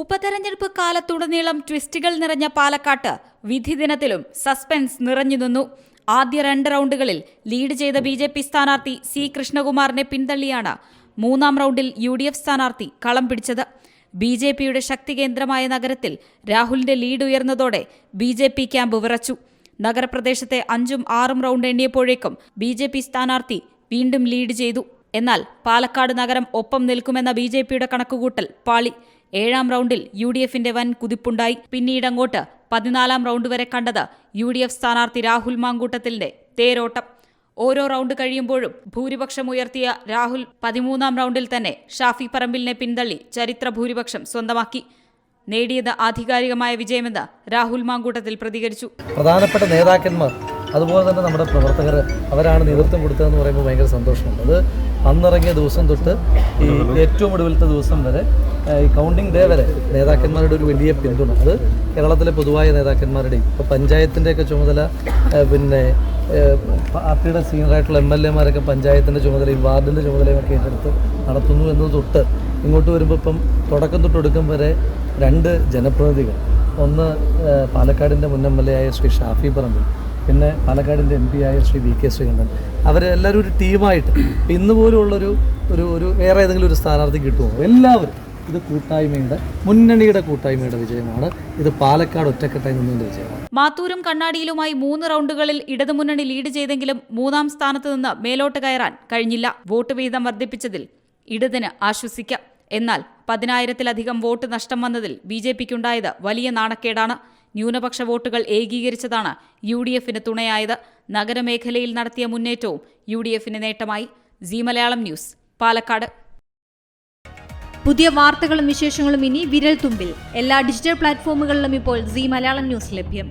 ഉപതെരഞ്ഞെടുപ്പ് കാലത്തുടനീളം ട്വിസ്റ്റുകൾ നിറഞ്ഞ പാലക്കാട്ട് വിധി ദിനത്തിലും സസ്പെൻസ് നിറഞ്ഞു നിന്നു. ആദ്യ രണ്ട് റൗണ്ടുകളിൽ ലീഡ് ചെയ്ത ബി ജെ പി സ്ഥാനാർത്ഥി സി കൃഷ്ണകുമാറിനെ പിന്തള്ളിയാണ് മൂന്നാം റൗണ്ടിൽ യു ഡി എഫ് സ്ഥാനാർത്ഥി കളം പിടിച്ചത്. ബി ജെ പിയുടെ ശക്തി കേന്ദ്രമായ നഗരത്തിൽ രാഹുലിന്റെ ലീഡ് ഉയർന്നതോടെ ബി ജെ പി ക്യാമ്പ് വിറച്ചു. നഗരപ്രദേശത്തെ അഞ്ചും ആറും റൗണ്ട് എണ്ണിയപ്പോഴേക്കും ബി ജെ പി സ്ഥാനാർത്ഥി വീണ്ടും ലീഡ് ചെയ്തു. എന്നാൽ പാലക്കാട് നഗരം ഒപ്പം നിൽക്കുമെന്ന ബി ജെ പിയുടെ കണക്കുകൂട്ടൽ പാളി. ഏഴാം റൗണ്ടിൽ യു ഡി എഫിന്റെ വൻ കുതിപ്പുണ്ടായി. പിന്നീട് അങ്ങോട്ട് പതിനാലാം റൗണ്ട് വരെ കണ്ടത് യു ഡി എഫ് സ്ഥാനാർത്ഥി രാഹുൽ മാങ്കൂട്ടത്തിന്റെ തേരോട്ടം. ഓരോ റൗണ്ട് കഴിയുമ്പോഴും ഭൂരിപക്ഷം ഉയർത്തിയ രാഹുൽ പതിമൂന്നാം റൗണ്ടിൽ തന്നെ ഷാഫി പറമ്പിലിനെ പിന്തള്ളി ചരിത്ര ഭൂരിപക്ഷം സ്വന്തമാക്കി. നേടിയത് ആധികാരികമായ വിജയമെന്ന് രാഹുൽ മാങ്കൂട്ടത്തിൽ പ്രതികരിച്ചു. പ്രധാനപ്പെട്ട നേതാക്കന്മാർ അതുപോലെ തന്നെ നമ്മുടെ പ്രവർത്തകർ അവരാണ് നേതൃത്വം കൊടുത്തതെന്ന് പറയുമ്പോൾ ഭയങ്കര സന്തോഷമുണ്ട്. അത് അന്നിറങ്ങിയ ദിവസം തൊട്ട് ഈ ഏറ്റവും ഒടുവിലത്തെ ദിവസം വരെ ഈ കൗണ്ടിങ് ഡേ വരെ നേതാക്കന്മാരുടെ ഒരു വലിയ പിന്തുണ. അത് കേരളത്തിലെ പൊതുവായ നേതാക്കന്മാരുടെയും ഇപ്പോൾ പഞ്ചായത്തിന്റെയൊക്കെ ചുമതല പിന്നെ പാർട്ടിയുടെ സീനിയറായിട്ടുള്ള എം എൽ എമാരൊക്കെ പഞ്ചായത്തിന്റെ ചുമതലയും വാർഡിന്റെ ചുമതലയും ഒക്കെ ഏറ്റെടുത്ത് നടത്തുന്നു എന്നത് തൊട്ട് ഇങ്ങോട്ട് വരുമ്പോൾ ഇപ്പം തുടക്കം തൊട്ട് ഒടുക്കം വരെ രണ്ട് ജനപ്രതിനിധികൾ. ഒന്ന് പാലക്കാടിന്റെ മുൻ എം എൽ എ ആയ ശ്രീ ഷാഫി പറമ്പിൽ. പിന്നെ പാലക്കാടിന്റെ എം പി ആയ ശ്രീ വി കെ ശ്രീകണ്ഠൻ. അവരെല്ലാവരും ഒരു ടീമായിട്ട് ഇന്ന് പോലുള്ളൊരു ഒരു ഒരു വേറെ ഏതെങ്കിലും ഒരു സ്ഥാനാർത്ഥി കിട്ടുമോ? എല്ലാവരും. ഇത് കൂട്ടായ്മയുടെ മുന്നണിയുടെ കൂട്ടായ്മയുടെ വിജയമാണ്. ഇത് പാലക്കാട് ഒറ്റക്കെട്ടായി നിന്നതിന്റെ വിജയമാണ്. മാത്തൂരും കണ്ണാടിയിലുമായി മൂന്ന് റൗണ്ടുകളിൽ ഇടതുമുന്നണി ലീഡ് ചെയ്തെങ്കിലും മൂന്നാം സ്ഥാനത്ത് നിന്ന് മേലോട്ട് കയറാൻ കഴിഞ്ഞില്ല. വോട്ട് വീതം വർദ്ധിപ്പിച്ചതിൽ ഇടതിന് ആശ്വസിക്കാം. എന്നാൽ പതിനായിരത്തിലധികം വോട്ട് നഷ്ടം വന്നതിൽ ബി ജെ പിക്കുണ്ടായത് വലിയ നാണക്കേടാണ്. ന്യൂനപക്ഷ വോട്ടുകൾ ഏകീകരിച്ചതാണ് യു ഡി എഫിന് തുണയായത്. നഗരമേഖലയിൽ നടത്തിയ മുന്നേറ്റവും യു ഡി എഫിന് നേട്ടമായി. G Malayalam news Palakkad. പുതിയ വാർത്തകളും വിശേഷങ്ങളും ഇനി വിരൽ തുമ്പിൽ എല്ലാ ഡിജിറ്റൽ പ്ലാറ്റ്ഫോമുകളിലും ഇപ്പോൾ സി മലയാളം ന്യൂസ് ലഭ്യം.